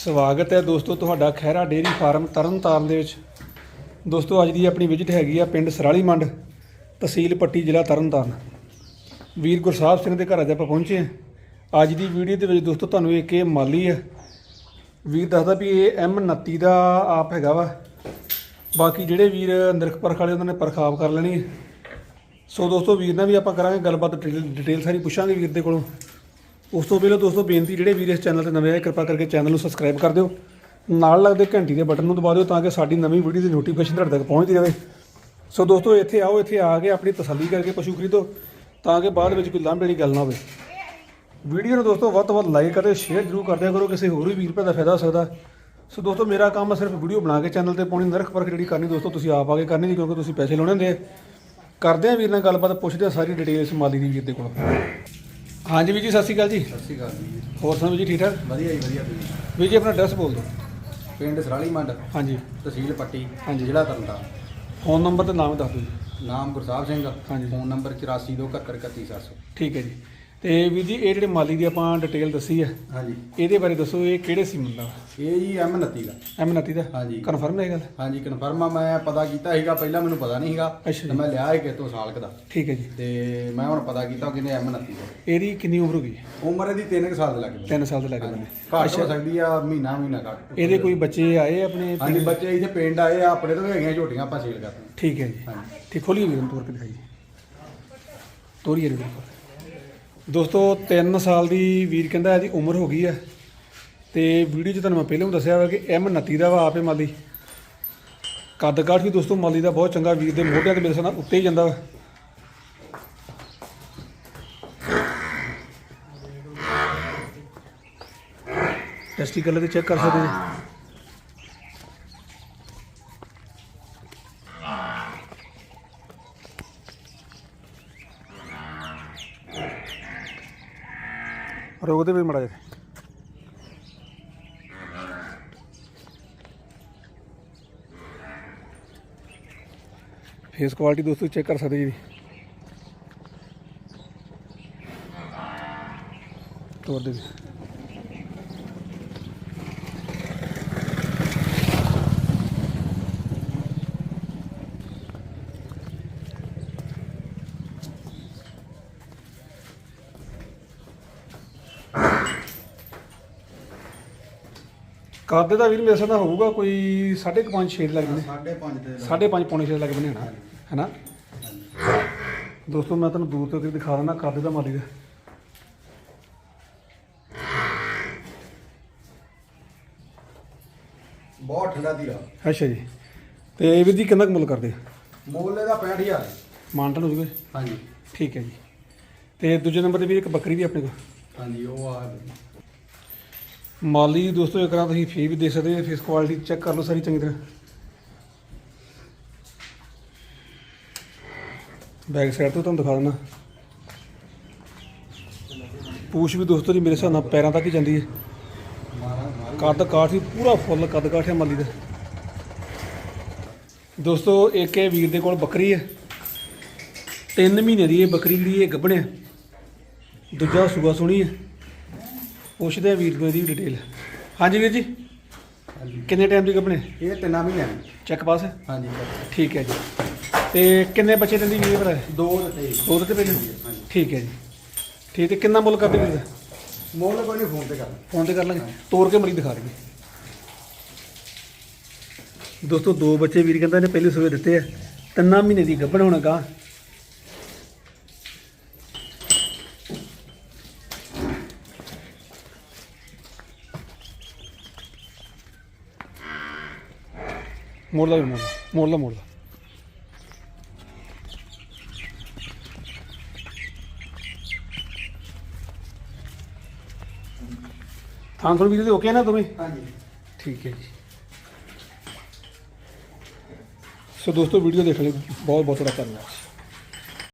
ਸਵਾਗਤ ਹੈ ਦੋਸਤੋ, ਤੁਹਾਡਾ ਖਹਿਰਾ ਡੇਅਰੀ ਫਾਰਮ ਤਰਨਤਾਰਨ ਦੇ ਵਿੱਚ। ਦੋਸਤੋ, ਅੱਜ ਦੀ ਆਪਣੀ ਵਿਜ਼ਿਟ ਹੈਗੀ ਆ ਪਿੰਡ ਸਰਾਲੀ ਮੰਡ, ਤਹਿਸੀਲ ਪੱਟੀ, ਜ਼ਿਲ੍ਹਾ ਤਰਨਤਾਰਨ। ਵੀਰ ਗੁਰਸਾਹਿਬ ਸਿੰਘ ਦੇ ਘਰ ਅੱਜ ਆਪਾਂ ਪਹੁੰਚੇ ਹਾਂ। ਅੱਜ ਦੀ ਵੀਡੀਓ ਦੇ ਵਿੱਚ ਦੋਸਤੋ, ਤੁਹਾਨੂੰ ਇੱਕ ਇਹ ਮਾਲੀ ਆ। ਵੀਰ ਦੱਸਦਾ ਵੀ ਇਹ M29 ਦਾ ਆਪ ਹੈਗਾ ਵਾ। ਬਾਕੀ ਜਿਹੜੇ ਵੀਰ ਨਿਰਖ ਪਰਖ ਵਾਲੇ, ਉਹਨਾਂ ਨੇ ਪਰਖਾਵ ਕਰ ਲੈਣੀ ਸੋ ਦੋਸਤੋ, ਵੀਰ ਨਾਲ ਵੀ ਆਪਾਂ ਕਰਾਂਗੇ ਗੱਲਬਾਤ, ਡਿਟੇਲ ਡਿਟੇਲ ਸਾਰੀ ਪੁੱਛਾਂਗੇ ਵੀਰ ਦੇ ਕੋਲੋਂ। ਉਸ ਤੋਂ ਪਹਿਲਾਂ ਦੋਸਤੋ, ਬੇਨਤੀ ਜਿਹੜੇ ਵੀਰ ਇਸ ਚੈਨਲ ਤੇ ਨਵੇਂ ਆਏ, ਕਿਰਪਾ ਕਰਕੇ ਚੈਨਲ ਨੂੰ ਸਬਸਕ੍ਰਾਈਬ ਕਰ ਦਿਓ। ਨਾਲ ਲੱਗਦੇ ਘੰਟੀ ਦੇ ਬਟਨ ਨੂੰ ਦਬਾ ਦਿਓ ਤਾਂ ਕਿ ਸਾਡੀ ਨਵੀਂ ਵੀਡੀਓ ਦੀ ਨੋਟੀਫਿਕੇਸ਼ਨ ਤੁਹਾਡੇ ਤੱਕ ਪਹੁੰਚਦੀ ਰਹੇ। ਸੋ ਦੋਸਤੋ, ਇੱਥੇ ਆਓ, ਇੱਥੇ ਆ ਕੇ ਆਪਣੀ ਤਸੱਲੀ ਕਰਕੇ ਪਸ਼ੂ ਖਰੀਦੋ ਤਾਂ ਕਿ ਬਾਅਦ ਵਿੱਚ ਕੋਈ ਲਾਂਭੇ ਵਾਲੀ ਗੱਲ ਨਾ ਹੋਵੇ। ਵੀਡੀਓ ਨੂੰ ਦੋਸਤੋ, ਵੱਧ ਤੋਂ ਵੱਧ ਲਾਈਕ ਅਤੇ ਸ਼ੇਅਰ ਜ਼ਰੂਰ ਕਰਦਿਆ ਕਰੋ, ਕਿਸੇ ਹੋਰ ਵੀ ਵੀਰ ਭਰਾ ਦਾ ਫਾਇਦਾ ਹੋ ਸਕਦਾ। ਸੋ ਦੋਸਤੋ, ਮੇਰਾ ਕੰਮ ਸਿਰਫ ਵੀਡੀਓ ਬਣਾ ਕੇ ਚੈਨਲ ਤੇ ਪਾਉਣੀ, ਨਰਖ ਪਰਖ ਜਿਹੜੀ ਕਰਨੀ ਦੋਸਤੋ, ਤੁਸੀਂ ਆਪ ਆ ਕੇ ਕਰਨੀ ਜੀ ਕਿਉਂਕਿ ਤੁਸੀਂ ਪੈਸੇ ਲਾਉਣੇ ਹੁੰਦੇ ਆ। ਕਰਦੇ ਆ ਵੀਰ ਨਾਲ ਗੱਲਬਾਤ, ਪੁੱਛਦੇ ਆ ਸਾਰੀ ਡਿਟੇਲ ਇਸ ਮਾਲੀ ਦੀ ਵੀਰ ਦੇ ਕੋਲ। ਹਾਂਜੀ ਵੀਰ ਜੀ ਸਤਿ ਸ਼੍ਰੀ ਅਕਾਲ ਜੀ। ਸਤਿ ਸ਼੍ਰੀ ਅਕਾਲ ਜੀ। ਹੋਰ ਸੁਣਾਓ ਜੀ ਠੀਕ ਠਾਕ? ਵਧੀਆ ਜੀ ਵਧੀਆ ਤੁਸੀਂ? ਵੀਰ ਜੀ ਆਪਣਾ ਐਡਰੈਸ ਬੋਲ ਦਿਓ। ਪਿੰਡ ਸਰਾਲੀ ਮੰਡ ਹਾਂਜੀ। ਤਹਿਸੀਲ ਪੱਟੀ ਹਾਂਜੀ। ਜ਼ਿਲ੍ਹਾ ਤਰਨਤਾਰਨ। ਫੋਨ ਨੰਬਰ ਤੇ ਨਾਮ ਦੱਸ ਦਿਓ ਜੀ। ਨਾਮ ਗੁਰਸਾਹਿਬ ਸਿੰਘ ਹਾਂਜੀ। ਫੋਨ ਨੰਬਰ 8427131700 ਠੀਕ ਹੈ ਜੀ। ਤੇ ਵੀਰ ਜੀ ਇਹ ਜਿਹੜੇ ਮਾਲੀ ਦੀ ਆਪਾਂ ਡਿਟੇਲ ਦੱਸੀ ਹੈ ਹਾਂਜੀ। ਇਹਦੇ ਬਾਰੇ ਦੱਸੋ ਇਹ ਕਿਹੜੇ ਸੀਮਨ ਦਾ ਇਹ ਜੀ M29 ਦਾ। M29 ਦਾ? ਹਾਂਜੀ। ਕਨਫਰਮ ਹੈ ਇਹ ਗੱਲ? ਹਾਂਜੀ ਕਨਫਰਮ ਆ ਮੈਂ ਪਤਾ ਕੀਤਾ ਸੀਗਾ ਪਹਿਲਾਂ ਮੈਨੂੰ ਪਤਾ ਨਹੀਂ ਸੀਗਾ ਅੱਛਾ ਜੀ। ਤੇ ਮੈਂ ਲਿਆ ਸੀ ਕਿਤੋਂ ਸਾਲਕ ਦਾ। ਠੀਕ ਹੈ ਜੀ। ਤੇ ਮੈਂ ਹੁਣ ਪਤਾ ਕੀਤਾ ਉਹ ਕਹਿੰਦੇ M29 ਦਾ। ਇਹਦੀ ਕਿੰਨੀ ਉਮਰ ਹੋ ਗਈ? ਉਮਰ ਇਹਦੀ 3 ਸਾਲ ਦੇ ਲੱਗੇ 3 ਸਾਲ ਦੇ ਲੱਗ ਬੰਨੇ ਘੱਟ ਹੋ ਸਕਦੀ ਆ ਮਹੀਨਾ ਮਹੀਨਾ ਘੱਟ ਇਹਦੇ ਕੋਈ ਬੱਚੇ ਆਏ ਆਪਣੇ ਹਾਂਜੀ ਬੱਚੇ ਇੱਥੇ ਪਿੰਡ ਆਏ ਆ ਆਪਣੇ ਤੋਂ ਵੀ ਹੈਗੀਆਂ ਝੋਟੀਆਂ ਆਪਾਂ ਸੇਲ ਕਰਦੇ। ਠੀਕ ਹੈ ਜੀ। ਹਾਂਜੀ। ਠੀਕ ਖੋਲੀਏ ਵੀਰ ਨੂੰ ਤੋਰ ਕੇ ਦਿਖਾਈਏ। ਤੋਰੀਏ ਵੀਰ ਨੂੰ। ਦੋਸਤੋ 3 ਸਾਲ ਦੀ ਵੀਰ ਕਹਿੰਦਾ ਇਹਦੀ ਉਮਰ ਹੋ ਗਈ ਹੈ। ਤੇ ਵੀਡੀਓ 'ਚ ਤੁਹਾਨੂੰ ਮੈਂ ਪਹਿਲਾਂ ਵੀ ਦੱਸਿਆ ਵਾ ਕਿ M29 ਦਾ ਵਾ ਆਪੇ ਮਾਲੀ। ਕੱਦ ਕਾਠ ਵੀ ਦੋਸਤੋ ਮਾਲੀ ਦਾ ਬਹੁਤ ਚੰਗਾ ਵੀਰ ਦੇ ਮੋਢਿਆਂ ਤੇ ਮੇਰੇ ਸਾਹ ਉੱਤੇ ਹੀ ਜਾਂਦਾ ਵਾ। ਟੈਸਟੀ ਕਲਰ ਤੇ ਚੈੱਕ ਕਰ ਸਕਦੇ ਜੀ। ਰੋਕ ਦੇ ਵੀ ਮੜਾ ਜਾ ਫੇਸ ਕੁਆਲਿਟੀ ਦੋਸਤੋ ਚੈੱਕ ਕਰ ਸਕਦੇ ਜੀ ਤੋੜ ਦੇ ਕੱਦ ਦਾ ਵੀਰ ਮੇਰੇ ਨਾਲ ਹੋਊਗਾ ਕੋਈ 5.5 6 ਲੱਗ ਜਣੇ। ਸਾਢੇ ਪੰਜ ਦੇ ਪੌਣੇ 6 ਲੱਗ ਬਣੇ ਹਨਾ। ਹੈਨਾ? ਦੋਸਤੋ ਮੈਂ ਤੁਹਾਨੂੰ ਦੂਰ ਤੋਂ ਵੀ ਦਿਖਾ ਦਿੰਦਾ ਕੱਦ ਦਾ ਮਾਲੀ ਦਾ। ਬਹੁਤ ਠੰਡਾ ਦੀ ਆ ਅੱਛਾ ਜੀ। ਤੇ ਇਹ ਵੀਰ ਜੀ ਕਿੰਨਾ ਕੁ ਮੁੱਲ ਕਰਦੇ ਮੁੱਲ ਇਹਦਾ 65000 ਮਾਨਟਨ ਹੋ। ਜੂਗੇ ਹਾਂਜੀ। ਠੀਕ ਹੈ ਜੀ। ਤੇ ਦੂਜੇ ਨੰਬਰ ਤੇ ਵੀ ਇੱਕ ਬੱਕਰੀ ਵੀ ਆਪਣੇ ਕੋਲ। ਹਾਂਜੀ ਉਹ ਆ। ਮਾਲੀ ਦੋਸਤੋ, ਇੱਕ ਵਾਰ ਤੁਸੀਂ ਫੀ ਵੀ ਦੇ ਸਕਦੇ ਹੋ ਫੇਸ ਕੁਆਲਿਟੀ ਚੈੱਕ ਕਰ ਲਓ ਸਾਰੀ ਚੰਗੀ ਤਰ੍ਹਾਂ। ਬੈਕ ਸਾਈਡ ਤੋਂ ਤੁਹਾਨੂੰ ਦਿਖਾ ਦਿੰਦਾ। ਪੂਛ ਵੀ ਦੋਸਤੋ ਜੀ ਮੇਰੇ ਹਿਸਾਬ ਨਾਲ ਪੈਰਾਂ ਤੱਕ ਹੀ ਜਾਂਦੀ ਹੈ। ਮਾਰਾ ਮਾਰਾ ਕੱਦ ਕਾਠ ਵੀ ਪੂਰਾ ਫੁੱਲ ਕੱਦ ਕਾਠ ਹੈ ਮਾਲੀ ਦਾ। ਦੋਸਤੋ, ਇੱਕ ਇਹ ਵੀਰ ਦੇ ਕੋਲ ਬੱਕਰੀ ਹੈ। 3 ਮਹੀਨੇ ਦੀ ਇਹ ਬੱਕਰੀ ਜਿਹੜੀ ਇਹ ਗੱਭਣ ਹੈ ਦੂਜਾ ਸੂਆ ਸੁਣੀ ਹੈ। ਪੁੱਛਦੇ ਆ ਵੀਰ ਨੂੰ ਇਹਦੀ ਡਿਟੇਲ ਹਾਂਜੀ ਵੀਰ ਜੀ ਹਾਂਜੀ। ਕਿੰਨੇ ਟਾਈਮ ਦੀ ਹੈ ਇਹ ਤਿੰਨਾਂ ਮਹੀਨਿਆਂ ਦੀ। ਚੈੱਕ ਪਾਸ? ਹਾਂਜੀ ਠੀਕ ਹੈ ਜੀ। ਤੇ ਕਿੰਨੇ ਬੱਚੇ ਦਿੰਦੀ ਵੀਰ ਭਰਾ? ਦੋ ਦਿੱਤੇ ਦੋ ਦਿੱਤੇ ਪਹਿਲੇ ਹਾਂਜੀ ਠੀਕ ਹੈ ਜੀ। ਠੀਕ ਤੇ ਕਿੰਨਾ ਮੁੱਲ ਕਰਦੇ ਵੀਰ? ਦਾ ਮੁੱਲ ਕੋਈ ਨਹੀਂ ਫੋਨ ਤੇ ਕਰ ਫੋਨ ਤੇ ਕਰ ਲਾਂਗੇ। ਤੋੜ ਕੇ ਮਰੀ ਦਿਖਾ ਦੇਗੇ ਦੋਸਤੋ ਦੋ ਬੱਚੇ ਵੀਰ ਕਹਿੰਦਾ ਨੇ ਪਹਿਲੇ ਸੂਏ ਦਿੱਤੇ ਆ। ਤਿੰਨਾਂ ਮਹੀਨੇ ਦੀ ਗੱਭਣ ਹੋਣਾ ਗਾ ਮੋੜ ਲਾ ਵੀਰ, ਮੋੜ ਲਾ ਮੋੜ ਲਾ ਮੋੜ ਲਾ ਥਾਂ ਥੋੜੀ ਵੀਡੀਓ ਓਕੇ ਨਾ ਤੁਸੀਂ ਹਾਂਜੀ। ਠੀਕ ਹੈ ਜੀ। ਸੋ ਦੋਸਤੋ ਵੀਡੀਓ ਦੇਖ ਲਿਓ ਬਹੁਤ ਬਹੁਤ ਤੁਹਾਡਾ ਧੰਨਵਾਦ।